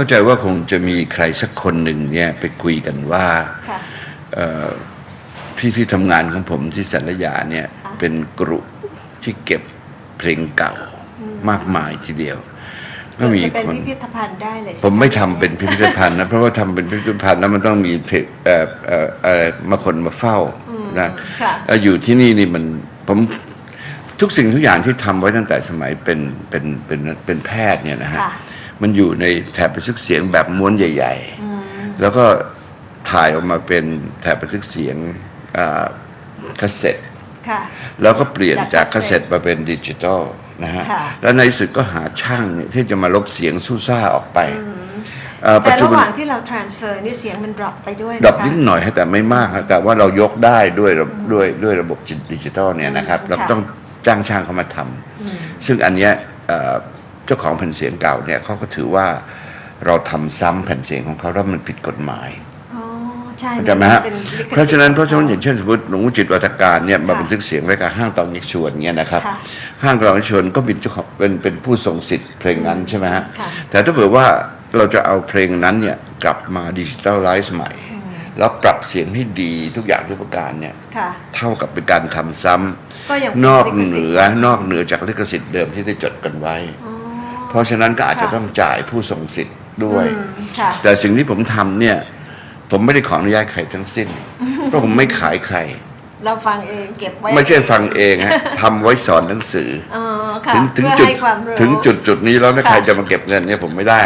เข้าใจว่าคงจะมีใครสักคนหนึ่งเนี่ยไปคุยกันว่าค่ะเอ่อที่ที่ทำงานของผมที่สัญญาเนี่ยค่ะเป็นกรุที่เก็บเพลงเก่ามากมายทีเดียวก็มีจะเป็นคนพิพิธภัณฑ์ได้เลยใช่ผมหไม่ทำเป็นพิพิธภัณฑ์นะเพราะว่าทำเป็นพิพิธภัณฑ์แล้วมันต้องมีเทเอ่อเอ่อเอ่อมาคนมาเฝ้านะค่ะแล้วอยู่ที่นี่นี่มันผมทุกสิ่งทุกอย่างที่ทำไว้ตั้งแต่สมัยเป็นเป็นเป็นเป็นแพทย์เนี่ยนะฮะค่ะ มันอยู่ในแถบบันทึกเสียงแบบม้วนใหญ่ ๆ แล้วก็ถ่ายออกมาเป็นแถบบันทึกเสียงอ่าคาสเซ็ตค่ะแล้วก็เปลี่ยนจากจากคาคาสสเซ็เซ็ตตมาเป็นดิจิตอลนะฮะค่ะแล้วในที่สุดก็หาช่างเนี่ยที่จะมาลบเสียงสู้ซ่าออกไปเอ่อปัจแต่จุระหบันว่างที่เรา transfer นี่เสียงมัน drop ไปด้วยดรอปนะคะนิดหน่อยฮะแต่ไม่มากฮะแต่ว่าเรายกได้ด้วยระด้วยด้วยระบบดิจิตอลเนี่ยนะครับอืมเราค่ะต้องจ้างช่างเขามาทำซึ่งอันเนี้ยเอ่อเจ้าของแผ่นเสียงเก่าเนี่ยเขาก็ถือว่าเราทำซ้ำแผ่นเสียงของเขาแล้วมันผิดกฎหมายอ๋อใช่เข้าใจไหมฮะป็ลิขสิทธิ์เพราะฉะนั้นเพราะฉะนั้นขอย่างเช่นสมมติหลวงปู่จิตวัฒการเนี่ยมาค่ะบันทึกเสียงไว้กับห้างตองยิกชวนเนี่ยนะครับค่ะห้างตองยิกชวนก็เป็นเจ้าของเป็นเป็นผู้ทรงสิทธิ์เพลงนั้นใช่ไหมฮะค่ะแต่ถ้าเผื่อว่าเราจะเอาเพลงนั้นเนี่ยกลับมาดิจิทัลไลซ์ใหม่ แล้วปรับเสียงให้ดีทุกอย่างทุกประการเนี่ยค่ะเท่ากับเป็นการทำซ้ำก็ยังนอกลิขเหสิทนืธิ์อนอกเหนือจากลิขสิทธิ์เดิมที่ได้จดกันไว้อ๋อ เพราะฉะนั้นก็อาจจะค่ะต้องจ่ายผู้ทรงสิทธิ์ด้วยอืมค่ะแต่สิ่งที่ผมทำเนี่ย ผมไม่ได้ขออนุญาตใครทั้งสิ้น เพราะผมไม่ขายใคร เราฟังเองเก็บไว้ ไม่ใช่ฟังเองฮะทำไว้สอนหนังสืออ๋อค่ะถึงถึงเพื่อจุดให้ความรู้ถึงจุดจุดนี้แล้วถ้าค่ะใครจะมาเก็บเงินเนี่ยผมไม่ได้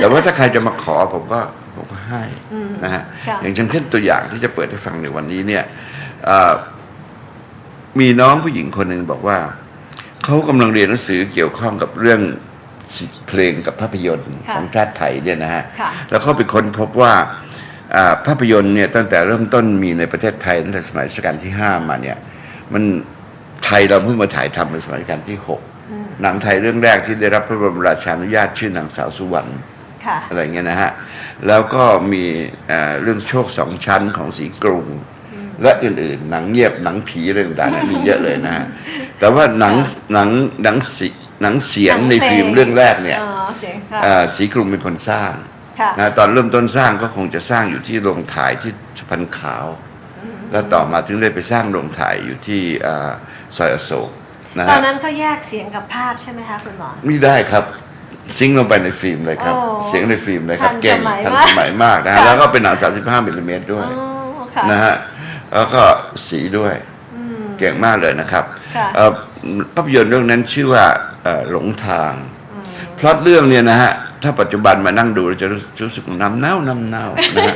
แต่ว่าถ้าใครจะมาขอผมก็ผมก็ให้นะฮะค่ะอย่างเช่นตัวอย่างที่จะเปิดให้ฟังในวันนี้เนี่ยเอ่อมีน้องผู้หญิงคนหนึ่งบอกว่าเขากำลังเรียนหนังสือเกี่ยวข้องกับเรื่อง เพลงกับภาพยนตร์ค่ะของชาติไทยเนี่ยนะฮะค่ะแล้วเขาไปค้นพบว่าอ่าภาพยนตร์เนี่ยตั้งแต่เริ่มต้นมีในประเทศไทยตั้งแต่สมัยรัชกาลที่ห้ามาเนี่ยมันไทยเราเพิ่งมาถ่ายทำในสมัยรัชกาลที่หกหนังไทยเรื่องแรกที่ได้รับพระบรมราชานุญาตชื่อนางสาวสุวรรณค่ะอะไรเงี้ยนะฮะ แล้วก็มีเอ่อเรื่องโชคสองชั้นของสีกรุง และอื่นๆ หนังเงียบหนังผีอะไรต่างๆเนี่ยมีเยอะเลยนะฮะ แต่ว่าหนังหนังหนังสี หนังเสียงหนังในเพลงฟิล์มเรื่องแรกเนี่ยอ๋อเสียงค่ะเอ่อสีกรุงเป็นคนสร้างค่ะนะตอนเริ่มต้นสร้างก็คงจะสร้างอยู่ที่โรงถ่ายที่สะพานขาว แล้วต่อมาถึงได้ไปสร้างโรงถ่ายอยู่ที่เอ่อซอยอโศกนะตอฮะนนั้นเขาแยกเสียงกับภาพใช่ไหมคะคุณหมอไม่ได้ครับซิงค์ลงไปในฟิล์มเลยครับโอ้เสียงในฟิล์มเลยครับทันเก่งสมัยทันมากสมัยมากนะฮะค่ะแล้วก็เป็นหนัง 35มิลลิเมตรด้วยอ๋อค่ะนะฮะแล้วก็สีด้วยเก่งมากเลยนะครับค่ะเอ่อ ภาพยนตร์เรื่องนั้นชื่อว่าเอ่อหลงทางพล็อตเรื่องเนี่ยนะฮะถ้าปัจจุบันมานั่งดูเราจะรู้รู้สึกน้ำเน่าน้ำเน่านะฮะ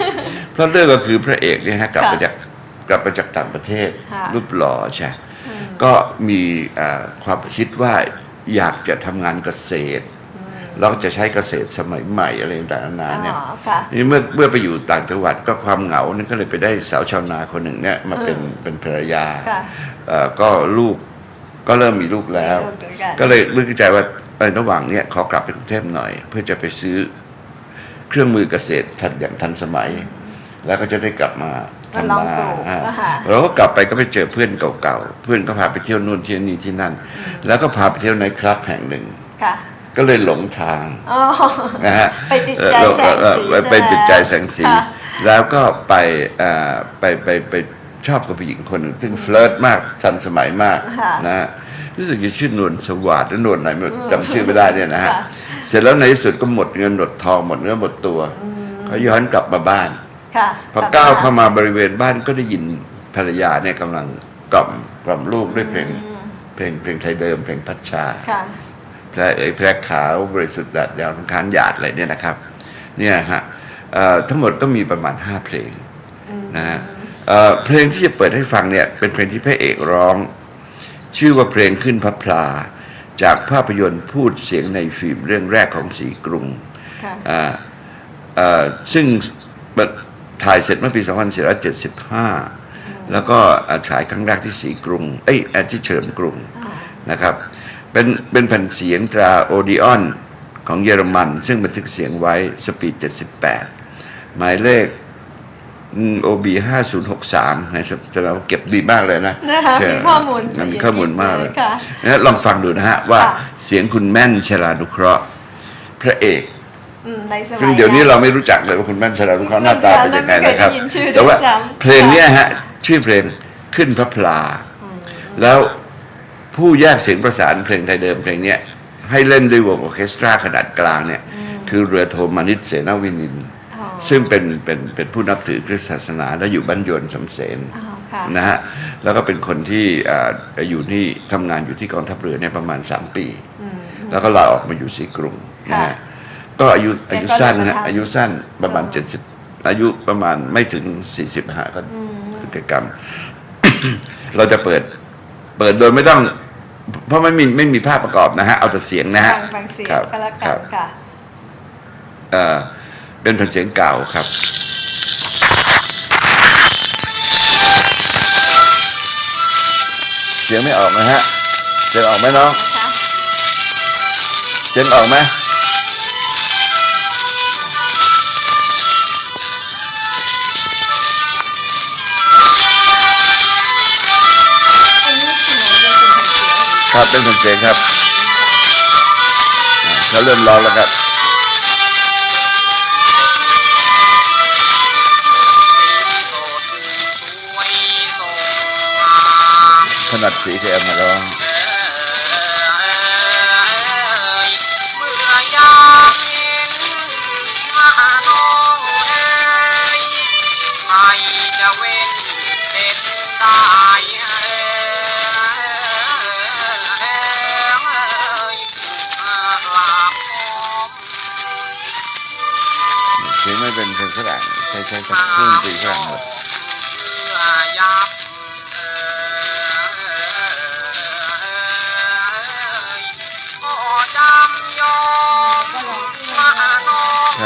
เพราะเรื่องก็คือพระเอกเนี่ยฮะกลับค่ะมาจากกลับมาจากต่างประเทศค่ะรูปหล่อใช่ก็มีเอ่อความคิดว่าอยากจะทำงานเกษตรแล้วก็จะใช้เกษตรสมัยใหม่อะไรต่างๆนานาเนี่ยอ๋อค่ะนี่เมื่อเมื่อไปอยู่ต่างจังหวัดก็ความเหงานี่ก็เลยไปได้สาวชาวนาคนหนึ่งเนี่ยมาเป็นเป็นภรรยาค่ะเอ่อก็ลูก ก็เริ่มมีลูกแล้วมีลูกด้วยกันก็เลยนึกในใจว่าในระหว่างเนี้ยขอกลับไปกรุงเทพหน่อย เพื่อจะไปซื้อเครื่องมือเกษตรทันอย่างทันสมัย แล้วก็จะได้กลับมามาลองทำนาปลูกอ่านะคะเราก็กลับไปก็ไปเจอเพื่อนเก่าๆเพื่อนก็พาไปเที่ยวนู่นเที่ยวนี่ที่นั่น แล้วก็พาไปเที่ยวในคลับแห่งหนึ่งค่ะก็เลยหลงทางอ๋อนะฮะไปติดใจแสงสีเอ่อเอ่อไปใช่ไหมติดใจแสงสีค่ะแล้วก็ไปเอ่อไปไปไปชอบกับผู้หญิงคนหนึ่งซึ่งเฟลิร์ตมากทันสมัยมากค่ะนะฮะ รู้สึกจะชื่อนวลสวัสดิ์หรือนวลไหนไม่รู้จำชื่อไม่ได้เนี่ยนะฮะค่ะเสร็จแล้วในที่สุดก็หมดเงินหมดทองหมดเนื้อหมดตัวเขาย้อนกลับมาบ้านค่ะพอก้าวเข้ามาบริเวณบ้านก็ได้ยินภรรยาเนี่ยกำลังกล่อมกล่อมลูกด้วยเพลงเพลงเพลงไทยเดิมเพลงพัชชาค่ะแพรเอ๋ยแพรขาวบริสุทธิ์ดัดยาวทั้งคานหยาดอะไรเนี่ยนะครับ เนี่ยฮะเอ่อทั้งหมดก็มีประมาณห้าเพลงนะฮะเอ่อเพลงที่จะเปิดให้ฟังเนี่ยเป็นเพลงที่พระเอกร้อง ชื่อว่าเพลงขึ้นพระพลา จากภาพยนตร์พูดเสียงในฟิล์มเรื่องแรกของสีกรุงค่ะอ่าเอ่อซึ่งถ่ายเสร็จเมื่อปี 2475 แล้วก็อ่าฉายครั้งแรกที่สีกรุง เอ้ยอ่าที่เฉลิมกรุงนะครับ เป็นเป็นแผ่นเสียงตราโอดิออนของเยอรมัน ซึ่งบันทึกเสียงไว้สปีด 78 หมายเลข OB 5063ในสำหรับเก็บดีมากเลยนะนะคะเชิญมีข้อมูลมีข้อมูลมากเลยค่ะนะลองฟังดูนะฮะ ว่าค่ะเสียงคุณแม่นชลานุเคราะห์ พระเอกอืมในสมัยซึ่งเดี๋ยวนี้เราไม่รู้จักเลยว่าคุณแม่นชรานุเคราะห์หน้าตาเป็นยังไงนะครับไม่เคยได้ยินชื่อแต่ว่าด้วยซ้ำเพลงเนี้ยฮะ ชื่อเพลงขึ้นพระพลา แล้วผู้แยกเสียงประสานเพลงไทยเดิมเพลงเนี้ยให้เล่นด้วยวงออร์เคสตราขนาดกลางเนี่ย คือเรือโทมานิตเสนาวินินทร์อ๋อ ซึ่งเป็นเป็นเป็นผู้นับถือคริสตศาสนา และอยู่บ้านยนต์สำเสนอ๋อค่ะนะฮะแล้วก็เป็นคนที่อ่าอยู่ที่ทำงานอยู่ที่กองทัพเรือเนี่ยประมาณ 3 ปี อืม แล้วก็ลาออกมาอยู่สีกรุงนะค่ะฮะก็อายุอายุแต่ก็สั้นยังฮะทำอายุสั้นประมาณอ๋อ70 อายุประมาณไม่ถึง 40ฮะก็กิจกรรม เราจะเปิด เปิดโดยไม่ต้อง เพราะไม่มีไม่มีภาพประกอบนะฮะ เอาแต่เสียงนะฮะฟังฟังเสียงครับก็แล้วคกัรันบค่ะ เอ่อ เป็นแผ่นเสียงเก่าครับ เสียงไม่ออกนะฮะเสียงออกไหมน้องเสียงออกไหมอันนี้คือหนูเรียนเป็นคนเสียงครับเป็นแผ่นเสียงครับเขาเริ่มร้องแล้วครับ ถนัดสีแกมาร้องจะเว้ไม่เป็นเพลงฝรั่งใช้ใช้เครื่งดนตรีฝรั่งหมดยั ส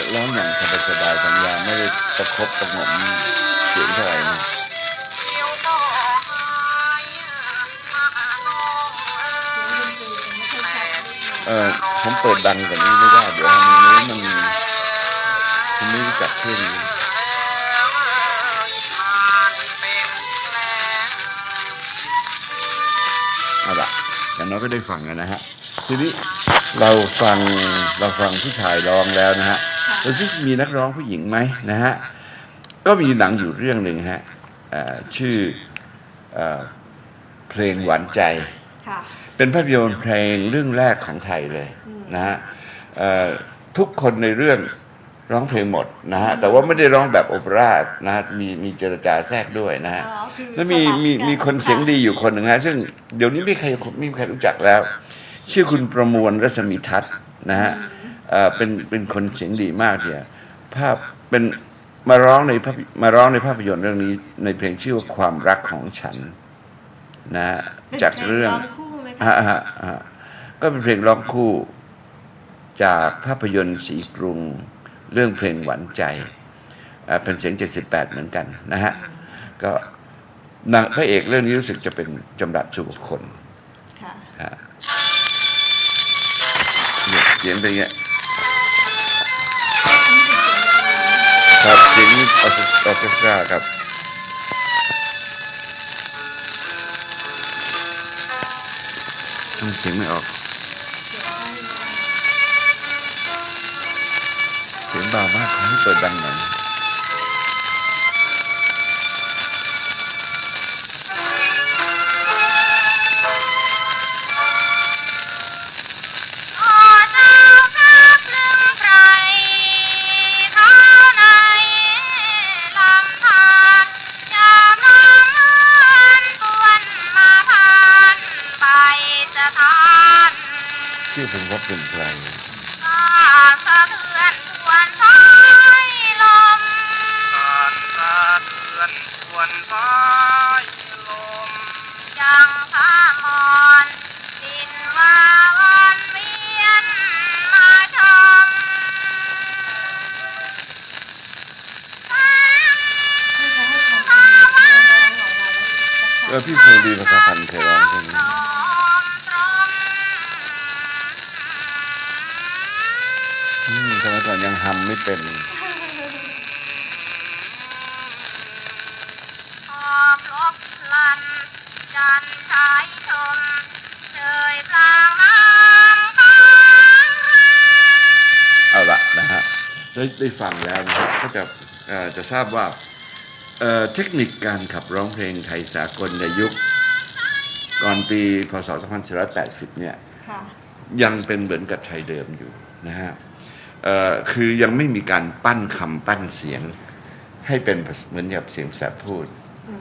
ียงร้องอย่างสบายๆสัญญาไม่ได้ประคบประงมเสียงเท่าไหร่นะ เออผมเปิดดังกว่านี้ไม่ได้เดี๋ยวมันนี้มันไม่จักเครื่องนี้เอาละอย่างน้อยก็ได้ฟังกันนะฮะ ทีนี้เราฟังเราฟังผู้ชายร้องแล้วนะฮะแล้วที่มีนักร้องผู้หญิงไหมนะฮะ ก็มีหนังอยู่เรื่องหนึ่งฮะเอ่อชื่อเอ่อเพลงหวานใจค่ะ เป็นภาพยนตร์เพลงเรื่องแรกของไทยเลยนะฮะเอ่อทุกคนในเรื่องร้องเพลงหมดนะฮะแต่ว่าไม่ได้ร้องแบบโอเปร่านะฮะมีมีเจรจาแทรกด้วยนะฮะอ๋อคือแล้วมีสลับมีกันมีคนเสียงดีอยู่คนหนึ่งฮะซึ่งเดี๋ยวนี้ไม่ใครไม่มีใครรู้จักแล้ว ชื่อคุณประมวลรัศมีทัศน์นะฮะเอ่อเป็นเป็นคนเสียงดีมากทีเดียวภาพเป็นมาร้องในภาพมาร้องในภาพยนตร์เรื่องนี้ในเพลงชื่อว่าความรักของฉันนะฮะเป็นจากเรื่อง พลร้องคู่ไหมคะฮะฮะฮะก็เป็นเพลงร้องคู่ จากภาพยนตร์สีกรุง เรื่องเพลงหวานใจอ่าเป็นเสียง 78 เหมือนกันนะฮะ ก็นางพระเอกเรื่องนี้รู้สึกจะเป็นจำรัดสุบุคคลค่ะฮะเนี่ยเสียงเป็นอย่างเงี้ยครับเสียงออร์เคสออร์เคสตราครับ เสียงไม่ออก เสียงเบามากขอให้เปิดดังหน่อย ทำไม่เป็นขอบลบลันจันทรายชมเชยพลางน้ำค้างเอาละนะฮะได้ได้ฟังแล้วนะฮะก็จะเอ่อจะทราบว่าเอ่อเทคนิคการขับร้องเพลงไทยสากลในยุคก่อนปีพศ 2480 เนี่ยค่ะยังเป็นเหมือนกับไทยเดิมอยู่นะฮะเอ่อ คือยังไม่มีการปั้นคำปั้นเสียง ให้เป็นเหมือนกับเสียงแสบพูดอื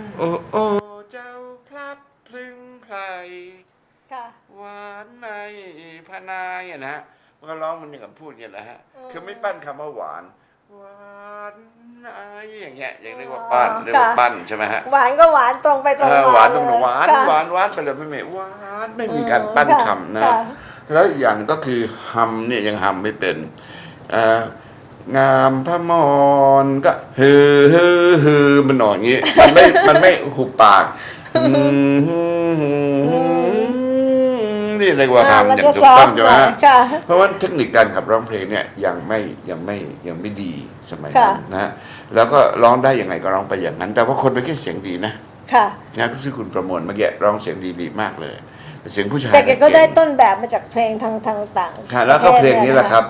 มโอ้โอ้เจ้าพลัดพลึงไพรค่ะหวานในพนายอะนะฮะมันก็ร้องมันอย่างกับพูดอย่างนี้แหละฮะอืมคือไม่ปั้นคำว่าหวานหวานในอย่างเงี้ยอย่างเรียกว่าปั้นอ๋อเรียกว่าค่ะปั้นใช่ไหมฮะหวานก็หวานตรงไปตรงเออมาหวานต้องเลยหวานค่ะหวานหวานไปเลยไม่ไม่หวานไม่มีการอืมปั้นค่ะคำนะค่ะ แล้วอีกอย่างหนึ่งก็คือฮัมเนี่ยยังฮัมไม่เป็นเอ่องามพระมอนก็ฮือฮือฮือมันหน่อยอย่างงี้ มันไม่มันไม่หุบปากอืมนี่เรียกว่าอ่าฮัมมันอย่างจะถูซกอต้อฟงต์ใช่หไหมน่อยฮะค่ะเพราะว่าเทคนิคการขับร้องเพลงเนี่ยยังไม่ยังไม่ยังไม่ดีสมัยนั้นค่ะนะฮะแล้วก็ร้องได้ยังไงก็ร้องไปอย่างนั้น แต่ว่าคนไปแค่เสียงดีนะค่ะนะก็คือคุณประมวลเมื่อกี้ร้องเสียงดีดีมากเลยแต่ เสียงผู้ชายแต่แกก็เงได้ต้นแบบมาจากเพลงทางทางต่างค่ะแล้วก็ปะเพทลศงนี้ยแหละครับ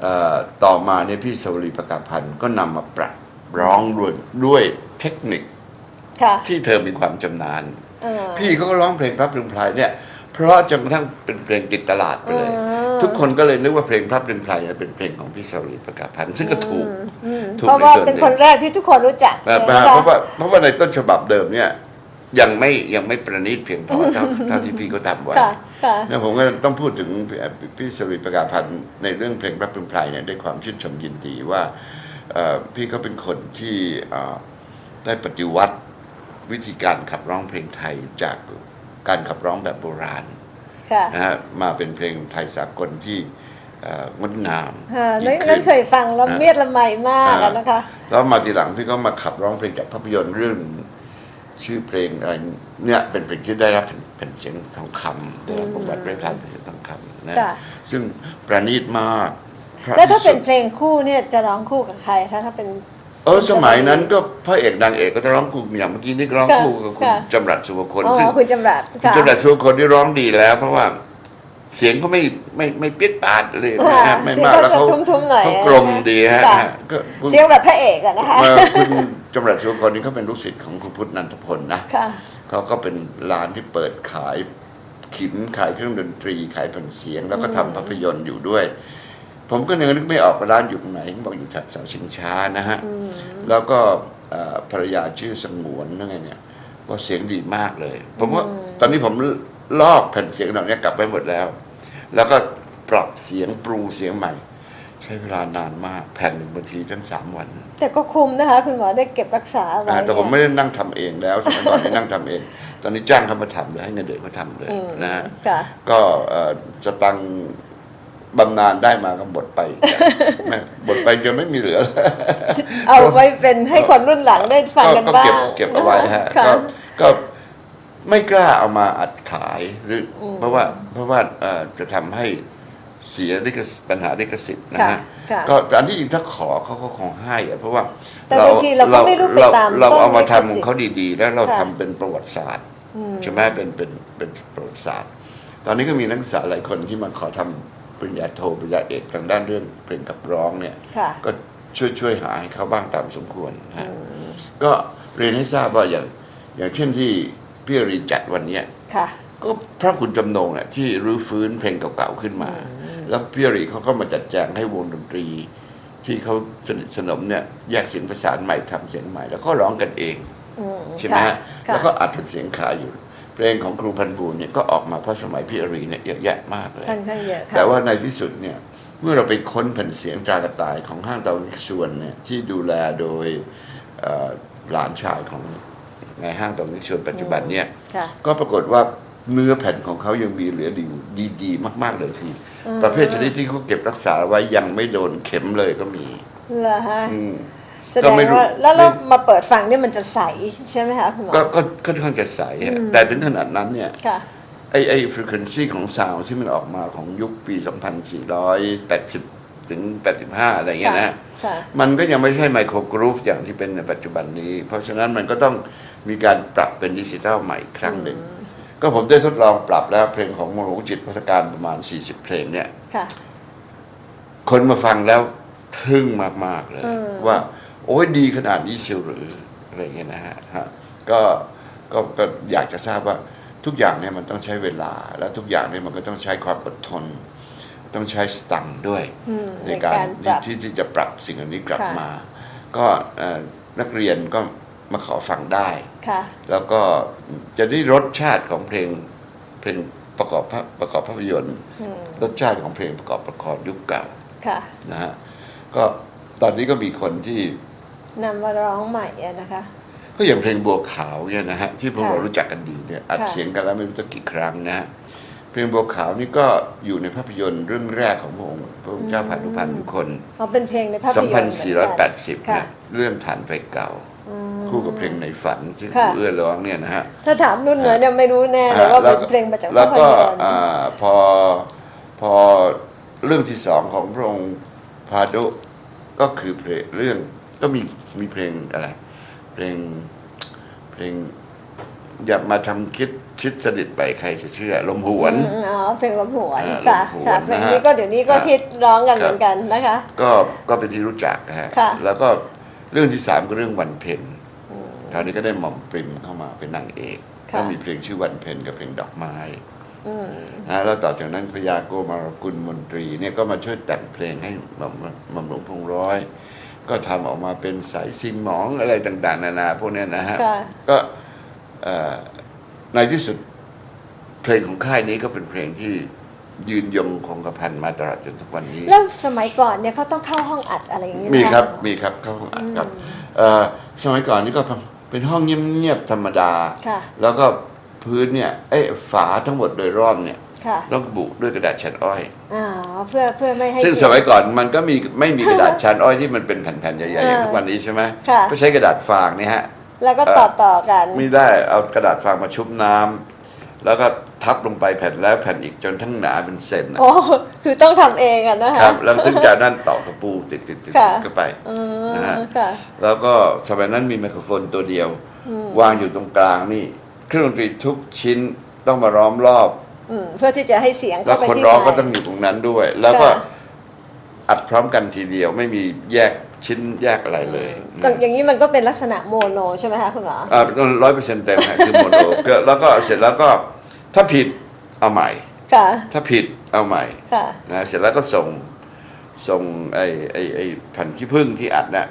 เอ่อต่อมาเนี่ยพี่สวรีประกาศพันธ์ก็นำมาปรับร้องด้วยด้วยเทคนิคค่ะที่เธอมีความชำนาญเออพี่เขาก็ร้องเพลงพระพรึงพลายเนี่ย เพราะจนกระทั่งเป็นเพลงติดตลาดไปเลยอืมทุกคนก็เลยนึกว่าเพลงพระพรึงพลายเนี่ยเป็นเพลงของพี่สวรีประกาศพันธ์ซึ่งก็ถูกอืมอืมถูกเพราะว่าในส่วนเป็นหนึ่งคนแรกที่ทุกคนรู้จักนะใช่ไหมเพคะราะว่าเพราะว่าในต้นฉบับเดิมเนี่ย ยังไม่ยังไม่ประณีตเพียงพอเท่าเท่าที่พี่ก็ทำไว้ค่ะค่ะเนี่ยผมก็ต้องพูดถึงพี่พี่สรีประกาศพันธ์ในเรื่องเพลงพระพึงไพรเนี่ยด้วยความชื่นชมยินดีว่าเอ่อพี่ก็เป็นคนที่เอ่อได้ปฏิวัติวิธีการขับร้องเพลงไทยจากการขับร้องแบบโบราณค่ะนะฮะมาเป็นเพลงไทยสากลที่เอ่องดงามค่ะยิ่นั่งนขึ้นั่นเคยฟังแล้วเมียดละไมมากอะนะคะ แล้วมาทีหลังพี่ก็มาขับร้องเพลงจากภาพยนตร์เรื่อง ชื่อเพลงอะไรเนี่ยเป็นเพลงที่ได้รับแผ่นเสียงทองคำได้รับประวัติพระราชทานแผ่นเสียงทองคำนะค่ะซึ่งประณีตมากพระแล้วถ้าเป็นที่สุดเพลงคู่เนี่ยจะร้องคู่กับใครถ้าถ้าเป็น เออสมัยนั้นก็พระเอกนางเอกก็จะร้องคู่อย่างเมื่อกี้นี่ร้องค่ะคู่กับคุณค่ะ จำรัดสุวคลอ๋อซึ่งคุณจำรัดคุณค่ะ จำรัดสุวคลที่ร้องดีแล้ว เพราะว่า เสียงเขาไม่ไม่ไม่เปี้ยดปาดเลยนะค่ะฮะไม่เสียงมากเขาแล้วเขาจะทุ้มๆหน่อยเขากลมดีฮะค่ะก็คุณเสียงแบบพระเอกอะนะคะเอ่อคุณจำรัดสุวคลนี่เขาเป็นลูกศิษย์ของคุณพุทธนันทพลนะค่ะเขาก็เป็นร้านที่เปิดขายขิมขายเครื่องดนตรีขายแผ่นเสียง แล้วก็ทำภาพยนตร์อยู่ด้วย ผมก็ยังนึกไม่ออกว่าร้านอยู่ตรงไหนเขาบอกอยู่แถบเสาชิงช้านะฮะแล้วก็เอ่อภรรยาชื่อสงวนนั่นไงเนี่ยว่าเสียงดีมากเลย ผมว่าตอนนี้ผม ลอกแผ่นเสียงเหล่านี้กลับไปหมดแล้ว แล้วก็ปรับเสียงปรุงเสียงใหม่ ใช้เวลานานมากแผ่นหนึ่งบางทีตั้งสามวัน แต่ก็คุ้มนะคะ คุณหมอได้เก็บรักษาไว้อ่าแต่ผมเนี่ยไม่ได้นั่งทำเองแล้วสมัยก่อนไม่นั่งทำเอง ตอนนี้จ้างเขามาทำเลยให้เงินเดือนเขาทำเลยอืมนะฮะ ค่ะ ก็เอ่อจะตังค์บำนาญได้มาก็หมดไป แม่หมดไปจนไม่มีเหลือเอาไว้เป็นให้คนรุ่นหลังได้ฟังกันก็บ้าเก็บงเก็บเอาไว้ฮะค่ะก็ก็ ไม่กล้าเอามาอัดขายหรืออเพราะว่าเพราะว่าเอ่อจะทำให้เสียลิขสิทธิ์ปัญหาลิขสิทธิ์นะค่ะฮะค่ะก็อันที่จริงถ้าขอเขาก็คงให้อะเพราะว่าแต่บางทีเราก็ไม่รู้ไปตามเราต้นเอามาลิขทำขสิองทธิ์เขาดีๆ แล้วเราค่ะ ทำเป็นประวัติศาสตร์ อืม ใช่ไหมเป็นเป็นเป็นประวัติศาสตร์ ตอนนี้ก็มีนักศึกษาหลายคนที่มาขอทำปริญญาโทปริญญาเอกทางด้านเรื่องเพลงกับร้องเนี่ย ค่ะ ก็ช่วยช่วยหาให้เขาบ้างตามสมควรนะฮะก็เรียนให้ทราบว่าอย่างอย่างเช่นที่ พี่อารีจัดวันเนี้ยค่ะก็พระคุณจำนงเนี่ยที่รื้อฟื้นเพลงเก่าๆขึ้นมา แล้วพี่อารีเขาก็มาจัดแจงให้วงดนตรี ที่เขาสนิทสนมเนี่ยแยกเสียงประสานใหม่ทำเสียงใหม่ แล้วก็ร้องกันเองอืมใช่ไหมค่ะฮะค่ะแล้วก็อัดเป็นเสียงขายอยู่ เพลงของครูพันธ์บูลย์เนี่ยก็ออกมาเพราะสมัยพี่อารีเนี่ยเยอะแยะมากเลยค่อนข้างเยอะค่ะแต่ว่าในที่สุดเนี่ยเมื่อเราไปค้นแผ่นเสียงตรากระต่ายของห้างตะวันชวนเนี่ยที่ดูแลโดยเอ่อหลานชายของ ในห้างตะวันชวนปัจจุบันเนี่ยค่ะก็ปรากฏว่าเนื้อแผ่นของเขายังมีเหลืออยู่ดีๆ มาก ๆเลยคืออประเภทชนิดที่เขาเก็บรักษาไว้ยังไม่โดนเข็มเลยก็มีเหรอฮะอืมแสดก็งไม่รู้ว่าแล้วเราไม่มาเปิดฟังเนี่ยมันจะใสใช่ไหมคะคุณหมอก็ก็ค่อนข้างจะใสอะแต่ถึงขนาดนั้นเนี่ยค่ะไอไอฟรีเควนซีของซาวที่มันออกมาของยุคปี 2480 ถึง 85 อะไรเงี้ยนะค่ะมันก็ยังไม่ใช่ไมโครกรูฟอย่างที่เป็นในปัจจุบันนี้ เพราะฉะนั้นมันก็ต้อง มีการปรับเป็นดิจิทัลใหม่อีกครั้งหนึ่ง ก็ผมได้ทดลองปรับแล้วเพลงของมหลวงจิตพัฒการประมาณ 40 เพลงเนี่ยค่ะคนมาฟังแล้วทึ่งมาก ๆ เลยอืมว่า โอ้ยดีขนาดนี้เชียวหรืออะไรเงี้ยนะฮะฮะก็ก็ก็อยากจะทราบว่าทุกอย่างเนี่ยมันต้องใช้เวลา แล้วทุกอย่างเนี่ยมันก็ต้องใช้ความอดทน ต้องใช้สตังค์ด้วยอืมในการในการปรับที่ที่จะปรับสิ่งอันนี้กลับค่ะมา ก็เอ่อนักเรียนก็ มาขอฟังได้ ค่ะ แล้วก็จะได้รสชาติของเพลงเพลงประกอบภาพประกอบภาพยนตร์ อืม รสชาติของเพลงประกอบละครยุคเก่าค่ะ นะฮะก็ตอนนี้ก็มีคนที่นำมาร้องใหม่อะนะคะ ก็อย่างเพลงบัวขาวเนี่ยนะฮะที่พวกค่ะเรารู้จักกันดีเนี่ยอัดค่ะ เสียงกันแล้วไม่รู้จะกี่ครั้งนะฮะเพลงบัวขาวนี่ก็อยู่ในภาพยนตร์เรื่องแรกของพระองค์พระองค์เจ้าผ่านทุพันทุกคน เอาเป็นเพลงในภาพยนตร์เหมือนกัน2480ค่ะนะเรื่องฐานไฟเก่าอืม คู่กับเพลงในฝันที่คค่ะรูเอื้อร้องเนี่ยนะฮะถ้าถามรุ่นหน่อยเนี่ยไม่รู้แน่เลยว่าเป็นเพลงมาจากแล้ภาวพก็ยนตร์อ่าพอพอเรื่องที่สองของพระองค์พาดุก็คือเพลงเรื่องก็มีมีเพลงอะไรเพลงเพลงอย่ามาทำคิดชิดสนิทไปใครจะเชื่อ ลมหวนอืมอ๋อเพลงลมหวนอ่าค่ะลมหวนค่ะเพลงนี้นะฮะก็เดี๋ยวนี้ก็ครับฮิตร้องกันครับเหมือนกันนะคะ ก็ก็เป็นที่รู้จักนะฮะค่ะแล้วก็ เรื่องที่สามก็เรื่องวันเพ็ญคราวนี้ก็ได้หม่อมปริมเข้ามาเป็นนางเอกค่ะก็มีเพลงชื่อวันเพ็ญกับเพลงดอกไม้อืมนะฮะแล้วต่อจากนั้นพระยาโกมารกุลมนตรีเนี่ยก็มาช่วยแต่งเพลงให้หม่อมหม่อมหลวงพงร้อย ก็ทำออกมาเป็นสายซิงหมองอะไรต่าง ๆ นานาพวกเนี้ยนะฮะค่ะก็เอ่อในที่สุดเพลงของค่ายนี้ก็เป็นเพลงที่ ยืนยงคงกระพันมาตลอดจนทุกวันนี้ แล้วสมัยก่อนเนี่ยเขาต้องเข้าห้องอัดอะไรอย่างนี้ไหมีครับะมีครับเข้าห้องอัดครับเอ่อสมัยก่อนนี่ก็เป็นห้องเงียบๆธรรมดาค่ะแล้วก็พื้นเนี่ยเอ้ยฝาทั้งหมดโดยรอบเนี่ยค่ะต้องบุด้วยกระดาษชั้นอ้อยอ่าเพื่อเพื่อไม่ให้ซึ่งเสีสยมัยก่อนมันก็มีไม่มีกระดาษชั้นอ้อยที่มันเป็นแผ่นๆใหญ่ๆอย่างเออทุกวันนี้ใช่ไหมค่ะก็ใช้กระดาษฟางเนี่ยฮะแล้วก็เอ่อต่อต่อกัน ไม่ได้เอากระดาษฟางมาชุบน้ำ แล้วก็ทับลงไปแผ่นแล้วแผ่นอีกจนทั้งหนาเป็นเซนนะโอ้คือต้องทำเองอะนะคคะรับ แล้วถึงจากนั้นตอกตะปูติดติดติดค่ะเข้าไป อืมนะฮะ ค่ะ แล้วก็สมัยนั้นมีไมโครโฟนตัวเดียววางอยู่ตรงกลางนี่ เครื่องดนตรีทุกชิ้นต้องมาล้อมรอบ อืมเพื่อที่จะให้เสียงแล้เข้าวไปคนที่ร้องไมก็ค์ต้องอยู่ตรงนั้นด้วย แล้วก็ค่ะ อัดพร้อมกันทีเดียวไม่มีแยก ชิ้นแยกอะไรเลยก็อย่างนี้มันก็เป็นลักษณะโมโนใช่ไหมคะคุณหมออ่าร้อยเปอร์เซ็นต์เต็มฮะคือโมโนก็แล้วก็เสร็จแล้วก็ถ้าผิดเอาใหม่ค่ะถ้าผิดเอาใหม่ค่ะนะเสร็จแล้วก็ส่งส่งไอ้ไอ้ไอ้แผ่นขี้ผึ้งที่อัดน่ะ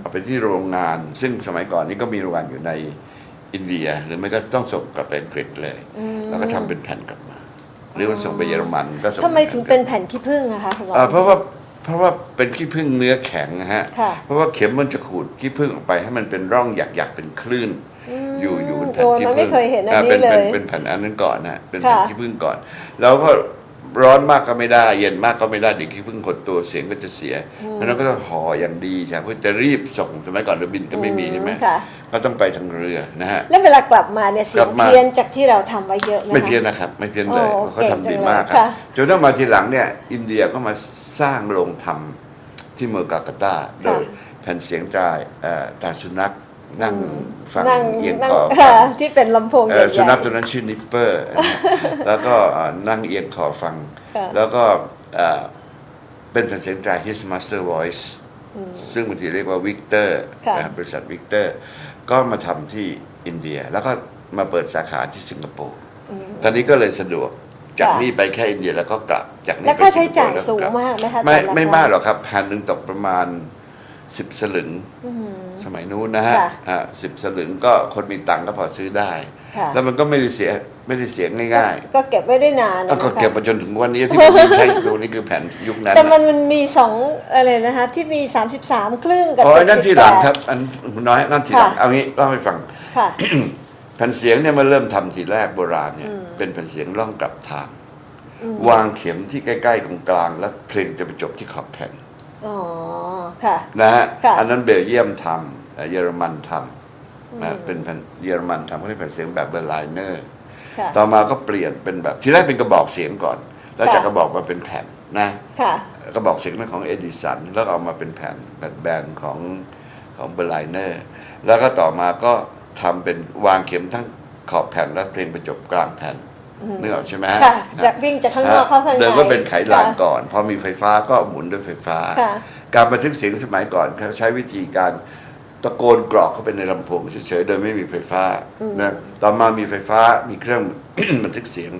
เอาไปที่โรงงาน ซึ่งสมัยก่อนนี้ก็มีโรงงานอยู่ในอินเดีย หรือไม่ก็ต้องส่งกลับไปอังกฤษเลย แล้วก็ทำเป็นแผ่นกลับมา หรือว่าส่งไปเยอรมันก็ส่งทำไมถึงเป็นแผ่นขี้ผึ้งอะคะคุณหมออ่าเพราะว่า เพราะว่าเป็นขี้ผึ้งเนื้อแข็งนะฮะ ค่ะ เพราะว่าเข็มมันจะขูดขี้ผึ้งออกไปให้มันเป็นร่องหยักๆเป็นคลื่น อยู่อยู่บนแผ่นโอ้ขี้มันผึ้ไม่งเคยเห็นอันอ่านี้เป็นเลเป็นยเป็นแผ่นอันนั้นก่อนนะเป็นแผ่นค่ะ ขี้ผึ้งก่อน แล้วก็ร้อนมากก็ไม่ได้ เย็นมากก็ไม่ได้เดี๋ยวขี้ผึ้งหดตัวเสียงก็จะเสียเพราะฉะนั้นก็ต้องห่ออย่างดีใช่เพื่อจะรีบส่งสมัยก่อนเรือบินก็ไม่มีใช่ไหมค่ะ ก็ต้องไปทางเรือนะฮะ แล้วเวลากลับมาเนี่ยเสียกลังบมา เพี้ยนจากที่เราทำไว้เยอะไหมคะไม่เพี้ยนนะครับ ไม่เพี้ยนเลยโอ้เขาทำดีมากคเก่รับงจังเลยค่ะ จนต้องมาทีหลังเนี่ย อินเดียก็มา สร้างโรงทำที่เมืองกาลกัตตาโดยแผ่นเสียงจายเอ่อตาสุนัขนั่งฟังนั่งเอียงนั่คงอค่ะฟังที่เป็นลำโพงใหเอ่ญ่อสุนัขตัวนั้นชื่อนิปเปอร์นะฮะแล้วก็เอ่อนั่งเอียงคอฟังค่ะแล้วก็เอ่อเป็นแผ่นเสียงจาย His Master Voice ซึ่งบางทีเรียกว่าวิกเตอร์ค่ะบริษัทวิกเตอร์ ก็มาทำที่อินเดีย แล้วก็มาเปิดสาขาที่สิงคโปร์ตอนนี้ก็เลยสะดวก จากค่ะ นี่ไปแค่อินเดียแล้วก็กลับจากนี่แล้วไปค่าใช้จ่ายสิคโปร์สูงแล้มากไหมคะไม่แต่ละไม่ครั้งมากหรอกครับแผ่นหนึ่งตกประมาณสิบสลึงอืม สมัยนู้นนะฮะค่ะอ่าสิบสลึงก็คนมีตังค์ก็พอซื้อได้ ค่ะแล้วมันก็ไม่ได้เสียไม่ได้เสียง่ายก็เก็บไว้ได้นานๆนะแล้วก็นะคะ เก็บมาจนถึงวันนี้ที่ผมมีใช้ดูนี่คือแผ่นยุคนั้นแต่นะมันมันมีสองอะไรนะคะที่มี 33 ครึ่งกับอ๋อนั่นที่หลัง78ครับ อันคุณน้อยนั่นที่หลังค่ะ เอางี้เล่าให้ฟัง ค่ะ แผ่นเสียงเนี่ยมันเริ่มทำทีแรกโบราณเนี่ย เป็นแผ่นเสียงร่องกลับทาง วางเข็มที่ใกล้ๆตรงกลาง แล้วเพลงจะไปจบที่ขอบแผ่นอ๋อค่ะนะฮะค่ะอันนั้นเบลเยียมทำเอ่อเยอรมันทำนะเป็นแผ่นเยอรมันทำเขาเรียกแผ่นเสียงแบบเบอร์ไลเนอร์ค่ะต่อมาก็เปลี่ยนเป็นแบบทีแรกเป็นกระบอกเสียงก่อน แล้วค่ะจากกระบอกมาเป็นแผ่นนะค่ะก็บอกเสียงเป็นของเอดิสันแล้วก็เอามาเป็นแผ่นแผ่นแบนของของเบอร์ไลเนอร์แล้วก็ต่อมาก็ ทำเป็นวางเข็มทั้งขอบแผ่นและเพลงประจบกลางแผ่นอืมนึกออกใช่ไหมค่ะจากวิ่งจากข้างนอกเข้าข้างในเดิมก็เป็นไขลานค่ะก่อน พอมีไฟฟ้าก็หมุนด้วยไฟฟ้าค่ะการบันทึกเสียงสมัยก่อนเขาใช้วิธีการตะโกนกรอกเข้าไปในลำโพงเฉยๆโดยไม่มีไฟฟ้าอืมนะต่อมามีไฟฟ้ามีเครื่องบันทึกเสียง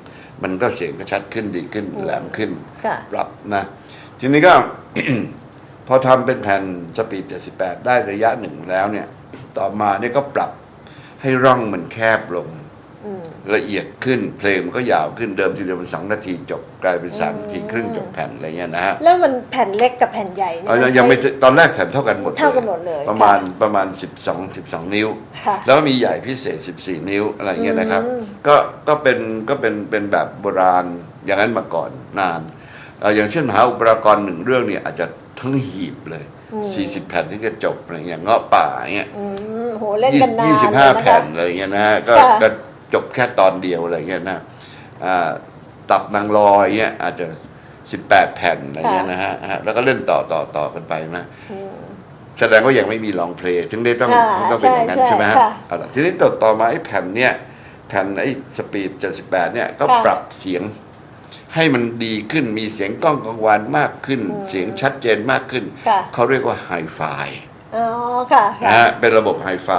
มันก็เสียงก็ชัดขึ้นดีขึ้นแหลมขึ้นค่ะปรับนะ ทีนี้ก็พอทำเป็นแผ่นสปีด78 ได้ระยะหนึ่งแล้วเนี่ย ต่อมาเนี่ยก็ปรับ ให้ร่องมันแคบลงอืมละเอียดขึ้นเพลงมันก็ยาวขึ้นเดิมทีเดียวมันสองนาทีจบกลายเป็นสามนาทีครึ่งจบแผ่นอะไรเงี้ยนะฮะแล้วมันแผ่นเล็กกับแผ่นใหญ่เนี่ยเอามันยังไม่ใช้ถึงตอนแรกแผ่นเท่ากันหมดเท่ากันหมดเลยประมาณค่ะประมาณ 12 12 นิ้วค่ะแล้วก็มีใหญ่พิเศษ 14 นิ้วอะไรเงี้ยนะครับอืมก็ก็เป็นก็เป็นเป็นแบบโบราณอย่างนั้นมาก่อนนานเอ่ออย่างเช่นมหาอุปรากรหนึ่งเรื่องเนี่ยอาจจะทั้งหีบเลย 40แผ่นที่จะจบอะไรเงี้ยเงาะป่าเงี้ยอืมโหเล่นกันนานยี่สิบเลห้ายนะแผ่คะนอะไรเงี้ยนะฮะก็ค่ะก็จบแค่ตอนเดียวอะไรเงี้ยนะอ่าตับนางลอยเงี้ยอาจจะ18แผ่นอะไรเงี้ยนะฮะฮะแล้วก็เล่นต่อต่อต่อกันไปนะอืมแสดงว่ายังไม่มีลองเพลงถึงได้ต้องค่ะต้องเป็นอย่างนั้นใช่ใช่ไหมฮะค่ะเอาล่ะทีนี้ต่อต่อมาไอ้แผ่นเนี่ยแผ่นไอ้สปีด78เนี่ยก็ค่ะปรับเสียง ให้มันดีขึ้นมีเสียงกล้องกังวานมากขึ้น เสียงชัดเจนมากขึ้น ค่ะ เขาเรียกว่าไฮไฟอ๋อค่ะนะค่ะฮะเป็นระบบไฮไฟ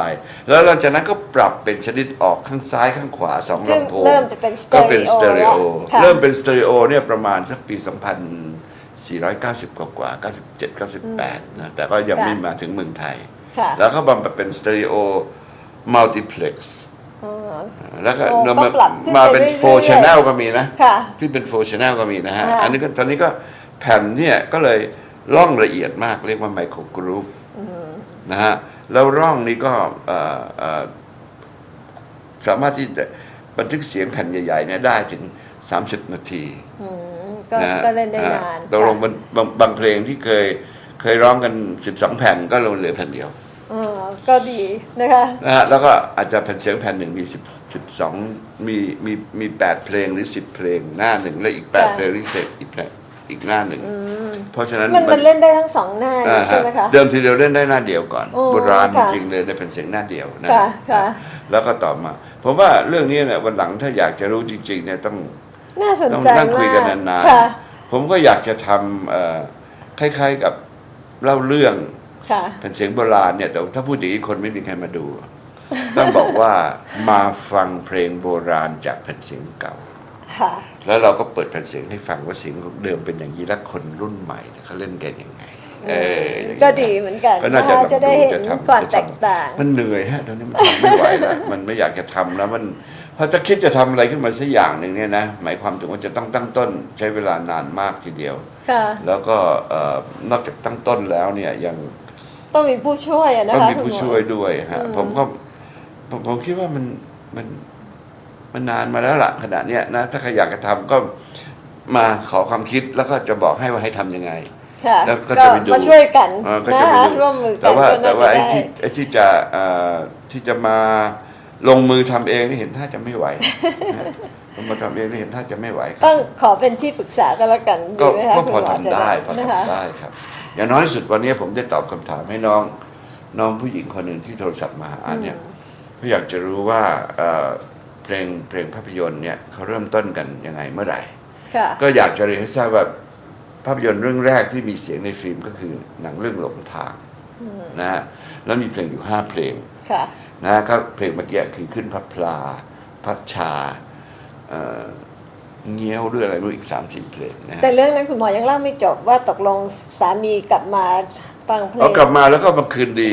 แล้วหลังจากนั้นก็ปรับเป็นชนิดออกข้างซ้ายข้างขวาสองซึ่งลำโพงเริ่มจะเป็นสเตก็อเป็นริโอสเตอริแล้วโอค่ะ เริ่มเป็นสเตอริโอเนี่ยประมาณสักปี 2490 กว่ากว่า97 98นะแต่ก็ยังไม่มาถึงเมืองไทย ค่ะ แล้วก็มาเป็นสเตอริโอมัลติเพล็กซ์อ๋อ แล้วก็โอ้เราก็มาปรับขึ้นมาไปเป็นเรื่อยๆโฟชแนลก็มีนะ ค่ะที่เป็นโฟชแนลก็มีนะฮะ ค่ะ อันนี้ก็ตอนนี้ก็แผ่นเนี่ยก็เลยร่องละเอียดมากเรียกว่าไมโครกรูฟนะฮะ แล้วร่องนี้ก็เอ่อเอ่อสามารถที่จะบันทึกเสียงแผ่นใหญ่ๆเนี่ยได้ถึง 30 นาทีอืมก็นะฮะก็เล่นได้อ่นานตกลงบางบางบางเพลงที่เคยเคยร้องกัน 12 แผ่นก็ลงเหลือแผ่นเดียว อ๋อก็ดีนะคะนะฮะแล้วก็อาจจะแผ่นเสียงแผ่นหนึ่งมีสิบสิบสองมีมีมีแปดเพลงหรือสิบเพลงหน้าหนึ่งและอีกแปดค่ะเพลงหรือเศษอีกแผ่นอีกหน้าหนึ่งเพราะฉะนั้นมันมันเล่นได้ทั้งสองหน้าเลยอ่าใช่ไหมคะ เดิมทีเดียวเล่นได้หน้าเดียวก่อนโอ้โบราณจค่ะริงๆเลยในแผ่นเสียงหน้าเดียวนะค่ะค่ะ แล้วก็ต่อมาผมว่าเรื่องนี้เนี่ยวันหลังถ้าอยากจะรู้จริงๆเนี่ยต้อง น่าสนต้องใจนั่งคุมายกันกนานค่ะ ๆ ผมก็อยากจะทำเอ่อคล้าย ๆกับเล่าเรื่องค่ะ แผ่นเสียงโบราณเนี่ยแต่ถ้าพูดอย่างนี้คนไม่มีใครมาดู ต้องบอกว่ามาฟังเพลงโบราณจากแผ่นเสียงเก่าค่ะแล้วเราก็เปิดแผ่นเสียงให้ฟังว่าเสียงเดิมเป็นอย่างนี้และคนรุ่นใหม่เนี่ยเขาเล่นกันยังไงเอออย่างนี้ก็ดีเหมือนกันก็น่านะจะคะลองจะได้ดูเห็นจะทำความจะทำแตกต่าง มันเหนื่อยฮะตอนนี้มันทำไม่ไหวแล้วมันไม่อยากจะทำแล้วมันพอจะคิดจะทำอะไรขึ้นมาสักอย่างหนึ่งเนี่ยนะหมายความถึงว่าจะต้องตั้งต้นใช้เวลานานมากทีเดียวค่ะแล้วก็เอ่อนอกจากตั้งต้นแล้วเนี่ยยัง ต้องมีผู้ช่วยอะนะต้องคะมีคุณผู้หมอช่วยด้วยฮะอืมผมก็ผมผมคิดว่ามันมันมันนานมาแล้วล่ะขนาดเนี้ยนะ ถ้าใครอยากจะทำก็มาขอความคิดแล้วก็จะบอกให้ว่าให้ทำยังไงค่ะแล้วก็ก็จะไปดูมาช่วยกันเอ่อก็นะจะไปคะดูร่วมมือกัแต่นว่าก็แต่น่าว่าจะไอ้ได้ที่ไอ้ที่จะเอ่อที่จะมาลงมือทำเองนี่เห็นท่าจะไม่ไหวนะลงมาทำเองนี่เห็นท่าจะไม่ไหวครับต้องขอเป็นที่ปรึกษากันแล้วกันดีก็ไหมคะก็คุณพอหมอทำจะได้พอนะคะทำได้ครับ อย่างน้อยที่สุดวันนี้ผมได้ตอบคำถามให้น้องน้องผู้หญิงคนหนึ่งที่โทรศัพท์มาหาเนี่ยเขาอยากจะรู้ว่าเอ่อเพลงเพลงภาพยนตร์เนี่ยเขาเริ่มต้นกันยังไงเมื่อไหร่ค่ะก็อยากจะเรียนให้ทราบว่าภาพยนตร์เรื่องแรกที่มีเสียงในฟิล์มก็คือหนังเรื่องหลงทางนะฮะแล้วมีเพลงอยู่ห้าเพลงค่ะนะฮะก็เพลงเมื่อกี้คือขึ้นพับพลา พัดชา เอ่อเงี้ยวด้วยอะไรไม่รู้อีกสามสี่เพลงนะฮะแต่เรื่องนั้นคุณหมอยังเล่าไม่จบว่าตกลงสามีกลับมาฟังเพลเอางกลับมาแล้วก็มาคืนดี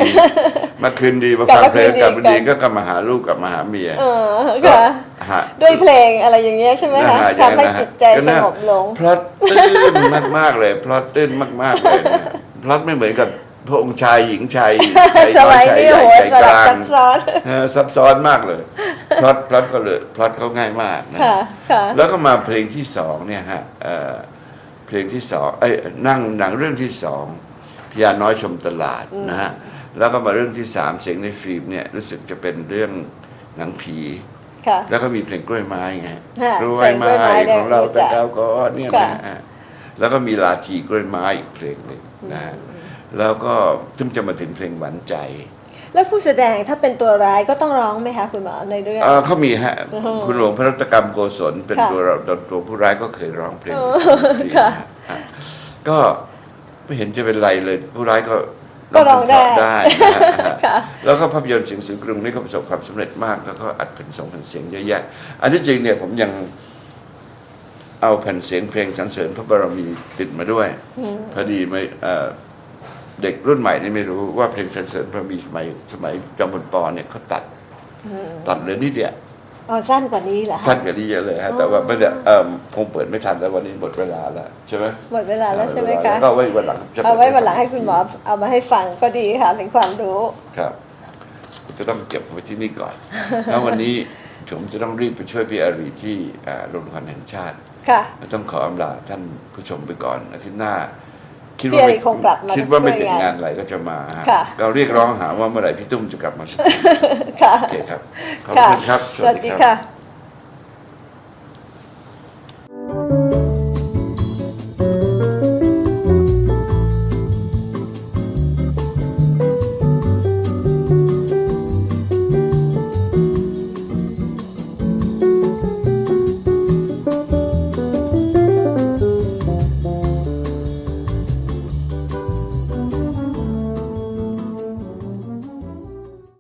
มาคืนดีมากลับฟังมาเพลงคืนดีกลับมาดีกันก็กลับมาหาลูกกลับมาหาเมียเออค่ะฮะด้วยเพลงอะไรอย่างเงี้ยใช่ไหมนะคะฮะอย่างทำให้นั้นนะฮะจิตใจก็สน่างบลงพลอตตื้นมากๆเลยพลอตตื้นมากๆเลยนะพลอตไม่เหมือนกับ พระองค์ชายหญิงชายชายสน้อมัยยชายนี้ใหญ่โหชายสกลับลางซับซ้อนเออซับซ้อนมากเลยพลอตพลอตก็เลยพลอตเขาง่ายมากนะ ค่ะค่ะ แล้วก็มาเพลงที่สองเนี่ยฮะเอ่อเพลงที่สองเอ้ยนั่งหนังเรื่องที่สองพญาน้อยชมตลาดนะฮะแล้วก็มาเรื่องที่สามเสียงในฟิล์มเนี่ยรู้สึกจะเป็นเรื่องหนังผี ค่ะ แล้วก็มีเพลงกล้วยไม้ไงค่ะกล้วยไม้เพลงกล้วยไม้เนี่ยของเรารู้จัแต่กดาวก็เนี่ยค่ะนะฮะแล้วก็มีลาทีกล้วยไม้อีกเพลงหนึ่งนะฮะ แล้วก็ถึงจะมาถึงเพลงหวานใจ แล้วผู้แสดงถ้าเป็นตัวร้ายก็ต้องร้องไหมคะคุณหมอในเรื่องเอ่อเขามีฮะอือฮึคุณหลวงพระรัตกรรมโกศลเป็นค่ะตัวเราตัวผู้ร้ายก็เคยร้องเพลงเออนี้ค่ะฮะก็ไม่เห็นจะเป็นไรเลย ผู้ร้ายก็ก็ร้องได้ได้นะฮะค่ะ แล้วก็ภาพยนตร์เสียงสือกรุงนี่ก็ประสบความสำเร็จมากแล้วก็อัดเป็นสองแผ่นเสียงเยอะแยะ อันที่จริงเนี่ยผมยังเอาแผ่นเสียงเพลงสรรเสริญพระบารมีติดมาด้วย พอดีไม่เอ่อ เด็กรุ่นใหม่นี่ไม่รู้ว่าเพลงสรรเสริญพระบารมีสมัยสมัยจอมพลปอเนี่ยเขาตัดตัดเหลือนิดเดียวอ๋อสั้นกว่านี้เหรอคะสั้นกว่านี้เยอะเลยฮะแต่ว่าไม่ได้เอ่อคงเปิดไม่ทันแล้ววันนี้หมดเวลาแล้วใช่ไหมหมดเวลาแล้วใช่ไหมคะก็เอาไว้วันหลังจะเอาไว้วันหลังให้คุณหมอเอามาให้ฟังก็ดีค่ะเป็นความรู้ครับก็ต้องเก็บไว้ที่นี่ก่อนแล้ววันนี้ผมจะต้องรีบไปช่วยพี่อารีที่อ่าโรงละครแห่งชาติค่ะต้องขออำลาท่านผู้ชมไปก่อนอาทิตย์หน้า คิดพี่ว่าอาไม่รีคงกลับมาคิดว่าไม่ช่วยติดงานงานอะไรก็จะมาฮะค่ะเราเรียกร้องหาว่าเมื่อไหร่พี่ตุ้มจะกลับมาสักทีค่ะโอเคครับขอบค่ะคุณครับ สวัสดีค่ะ